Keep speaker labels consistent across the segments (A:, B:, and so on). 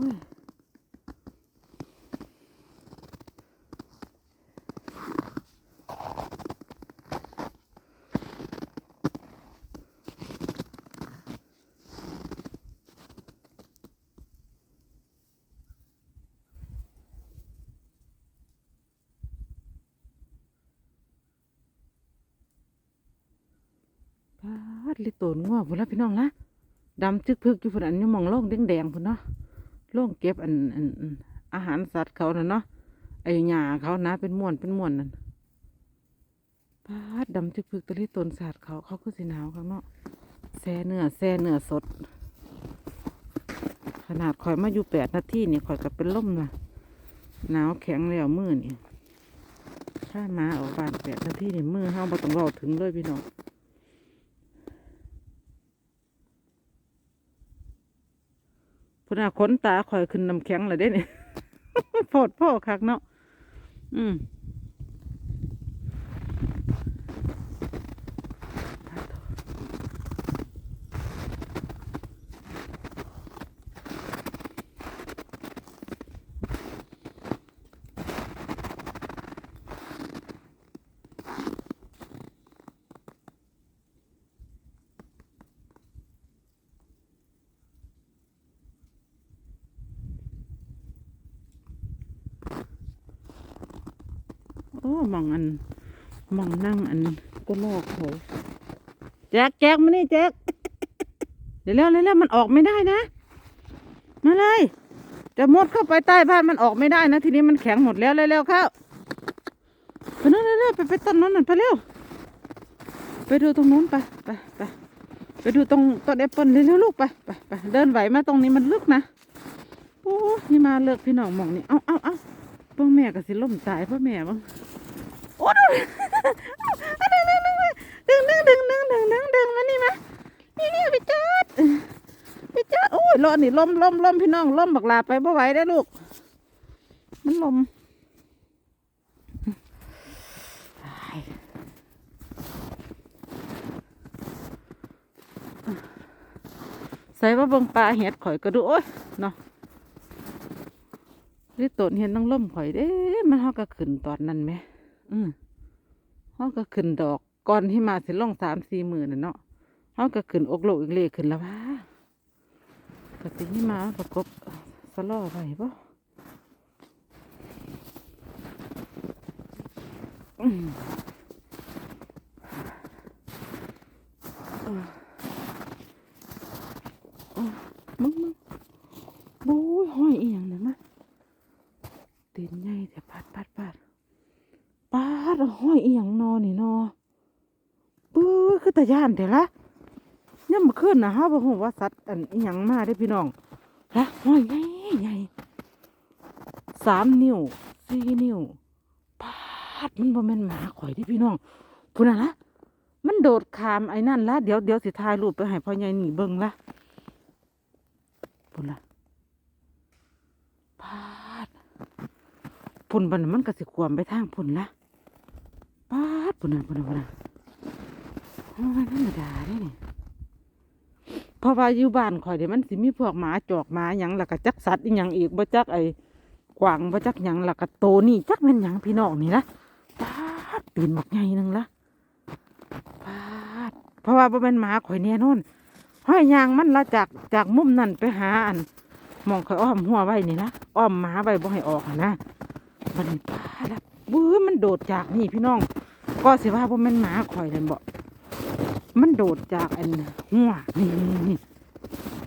A: อ้ยพาดลิโตนงัวพุ่นละพี่น้องละดำจึกพึกอยู่พุ่นอันนี้มองโล่งแดงๆพุ่นเนาะโล่งเก็บอันอันอาหารสัตว์เขาน่ะเนาะไอ้หญ้าเขานะ เป็นม่วนเป็นม่วนนั่นพาดดำจึกพึกตะลิตนสัตว์เขาเขาคือสิหนาวข้างเนาะแซ่เนื้อแซ่เนื้อสด ขนาดข่อยมาอยู่แปดนาทีนี่ข่อยก็เป็นล่มนะหนาวแข็งแล้วมือนี่ถ้ามาออกบ้านแปดนาทีนี่มือเฮาบ่ต้องรอถึงเลยพี่น้อง พุ่นน่ะขนตาคอยขึ้นน้ำแข็งเลยเด้เนี่ยโพดพ่อคักเนาะอืม มองอันมองนั่งอันก็ลอกเขาแจ็คแจ็คมานี่แจ็คเดี๋ยวเร็วเร็วเร็วมันออกไม่ได้นะ มาเลย จะมุดเข้าไปใต้บ้านมันออกไม่ได้นะ ทีนี้มันแข็งหมดแล้วเร็วๆเข้าไปนู่นเร็วไปไปต้นนั้นน่ะไปเร็ว ไปดูตรงนู้นไปไปไปไปดูตรงต้นแอปเปิลเร็วๆลูกไปไปไปเดินไหวไหมาตรงนี้มันลึกนะโอ้นี่มาเลิกพี่น้องมองนี่เอาเอาเอาเพ่อแม่ก็สิล่มตายเพ่อแม่บ้าง โอ้ดูดึงดึงดึงดึงดึงดึงดึงดึงมานี่มานี่นี่ไปจัดไปจัดโอ้ยรอนี่ลมล้มล้มพี่น้องล้มบักลาไปบ่ไหวได้ลูก มันลมใส่ว่าเบิ่งปลาเห็ดข่อยก็ดูโอ้ยเนาะนี่ต้นเห็ดต้องล่มข่อยเด้ มันเฮาก็ขึ้นตอนนั้นไหม อืมเฮาก็ขึ้นดอกก่อนที่มาสิลงสามสี่หมื่นเนาะเฮาก็ขึ้นอกโลกอีกเลขึ้นแล้วว่าก็สิที่มาประกบสลอไว้บ่อืมมึงมึงโอ้ยห้อยเอียงเนี่ยมาตีนใหญ่แต่ปัดปัดปัดปัดห้ อยอีหยังนอนี่นอปื้อคือตะย่านแต่ละเนี่ยมาขึ้นนะฮะบ่ฮู้ว่าสัตว์อันอีหยังมาได้พี่น้องละห้อยใหญ่ใหญ่สามนิ้วสี่นิ้วปัดมันบ่แม่นหมาข่อยเดิพี่น้องพูดน่ะละมันโดดขามไอ้นั่นละเดี๋ยวเดี๋ยวสิถ่ายรูปไปให้พ่อใหญ่หนีเบิ่งละพุ่นละพาดพุ่นบันมันก็สิความไปทางพุ่นละ ปาดพุ่นน่ะพุ่นน่ะพุ่นมันธรรมดาเด้นี่เพราะว่าอยู่บ้านข่อยเดี๋ยวมันสิมีพวกหมาจอกหมาหยังแล้วก็จักสัตว์อีหยังอีกบ่จักไอ้กวางบ่จักหยังแล้วก็โตนี่จักแม่นหยังพี่น้องนี่ละปาดปีนบักใหญ่นึงละปาดเพราะว่าบ่แม่นหมาข่อยแน่นอนห้อยยางมันละจากจากมุมนั่นไปหาอันมองขาอ้อมหัวไว้นี่นะอ้อมหมาไว้บ่ให้ออกนะมันปลาละบื้อมันโดดจากนี่พี่น้อง ก็สิว่าบ่แม่นหมาข่อยนั่นบ่มันโดดจากอันหัวนี่นี่นี่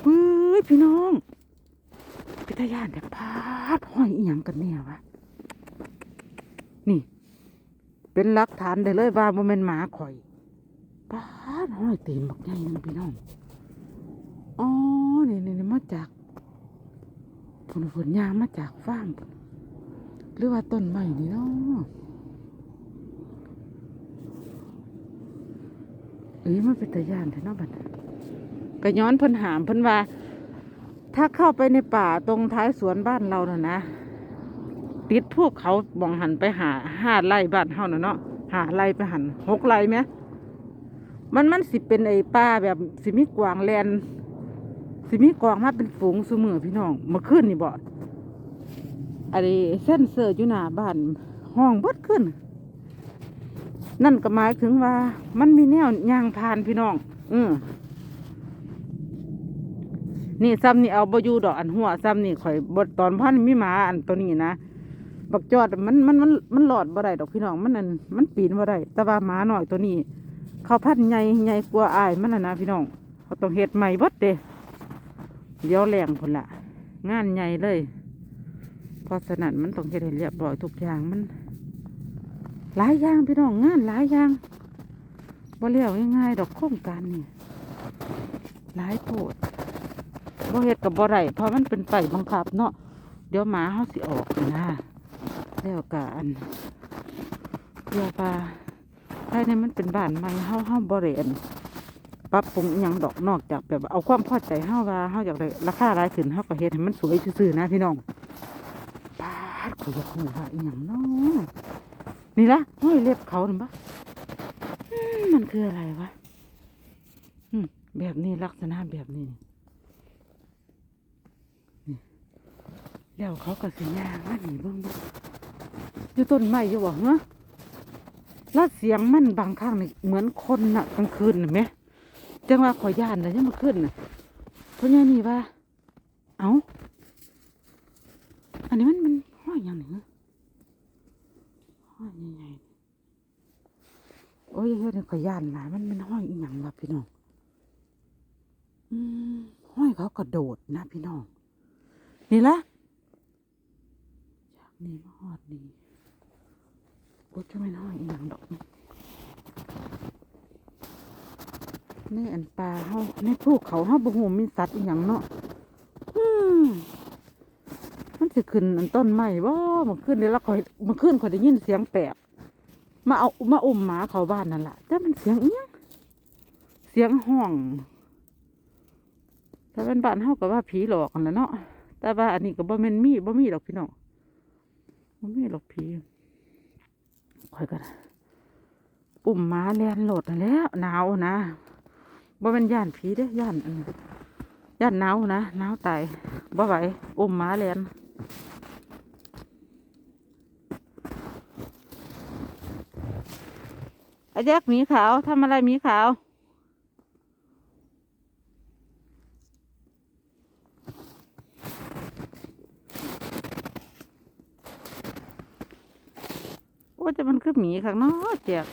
A: บื้อพี่น้องพิทยานแต่พาดห้อยอีหยังกันเนี่ยวะนี่ เป็นหลักฐานได้เลยว่าบ่แม่นหมาข่อยปาดห้อยตีนบักใหญ่นึงพี่น้องอ๋อนี่นี่นี่มาจากผลผลยางมาจากฟาร์มหรือว่าต้นไม้นี่เนาะ อ้ยมันเป็นตะยานแท้เนาะบัดน่ะก็ย้อนเพิ่นหามเพิ่นว่า ถ้าเข้าไปในป่าตรงท้ายสวนบ้านเราน่ะนะติดพวกเขาบองหันไปหาห้าไร่บ้านเฮาน่ะเนาะหาไร่ไปหันหกไร่ไหมมันมันสิเป็นไอ้ป่าแบบสิมีกวางแลนสิมีกองมาเป็นฝูงซุมือพี่น้องมื่อคืนนี่บ่อันนี้เส้นเสืออยู่หน้าบ้านห้องบดขึ้น นั่นก็หมายถึงว่า มันมีแนวยางพานพี่น้อง อือนี่ซ้ำนี่เอาบอยู่ดอกอันหัวซ้ำนี่ข่อยบดตอนพันมีหมาอันตัวนี้นะบักจอดมันมันมันมันหลอดบ่ได้ดอกพี่น้องมันนั่นมันปีนบ่ได้แต่ว่าหมาหน่อยตัวนี้ เขาพันใหญ่ใหญ่กว่าอายมันน่ะนะพี่น้องเขาต้องเฮ็ดใหม่บดเด้เดี๋ยวแรงพุ่นละงานใหญ่เลยเพราะฉะนั้นมันต้องเฮ็ดให้เรียบร้อยทุกอย่างมัน หลายอย่างพี่น้องงานหลายอย่างบ่เลี้ยวง่ายๆดอกโครงการนี่หลายโพดบ่เฮ็ดกับบ่ได้เพราะมันเป็นไปบังคับเนาะเดี๋ยวหมาเฮาสิออกนะแล้วก็อันเพื่อว่าภายในมันเป็นบ้านใหม่เฮาเฮาบ่ได้อันปรับปรุงอิหยังดอกนอกจากแบบเอาความพอใจเฮาว่าเฮาอยากได้ราคาหลายขึ้นเฮาก็เฮ็ดให้มันสวยซื่อๆนะพี่น้องปาดข่อยากรู้ว่าอีหยังเนาะ นี่ละห้อยเล็บเขาเห็นปะมันคืออะไรวะแบบนี้ลักษณะแบบนี้แล้วเขาก็สียางมันนี่เบิ่งบิ่งอยู่ต้นไม้อยู่บ่เหรอแล้วเสียงมันบางครั้งนี่เหมือนคนน่ะกลางคืนเห็นไหมจังว่าขอย่านเลยยังมาขึ้นน่ะเพราะงี้นี่ว่า เอาอันนี้มันมันห้อยอย่างหนึ่ง ห้อยใหญ่ๆโอ้ ยเฮ็ดให้ข่อยย่านหลายมันเป็นห้อยอีหยังวะพี่น้องอืมห้อยเขากระโดดนะพี่น้อง นี่ละจากนี้มาฮอดนี่โอ้จะไม่นห้อยอีหยังดอกนี่อันปลาเฮาในภูเขาเฮาบ่ฮู้มีสัตว์อีหยังเนาะอืมมันสิขึ้นอันต้นไม้บ่มันขึ้นนี่แล้วข่อยมันขึ้นข่อยได้ยินเสียงแปลก มาเอามาอมหมาเขาบ้านนั่นแหละแต่มันเสียงเอียงเสียงห้องถ้าเป็นบ้านเฮาก็ว่าผีหลอกกันแล้วเนาะแต่ว่าอันนี้ก็บ่แม่นมีบ่มีดอกพี่น้องบ่มีหรอกผีข่อยก็อุ้มหมาแลนโหลดแล้วหนาวนะบ่แม่นย่านผีเด้ย่านย่านหนาวนะหนาวตายบ่ไหวอุ้มหมาเลียน ไอ้แจ๊กหมีขาวทำอะไรหมีขาว โอ้จะมันคือหมีข้างนอกเจ๊ก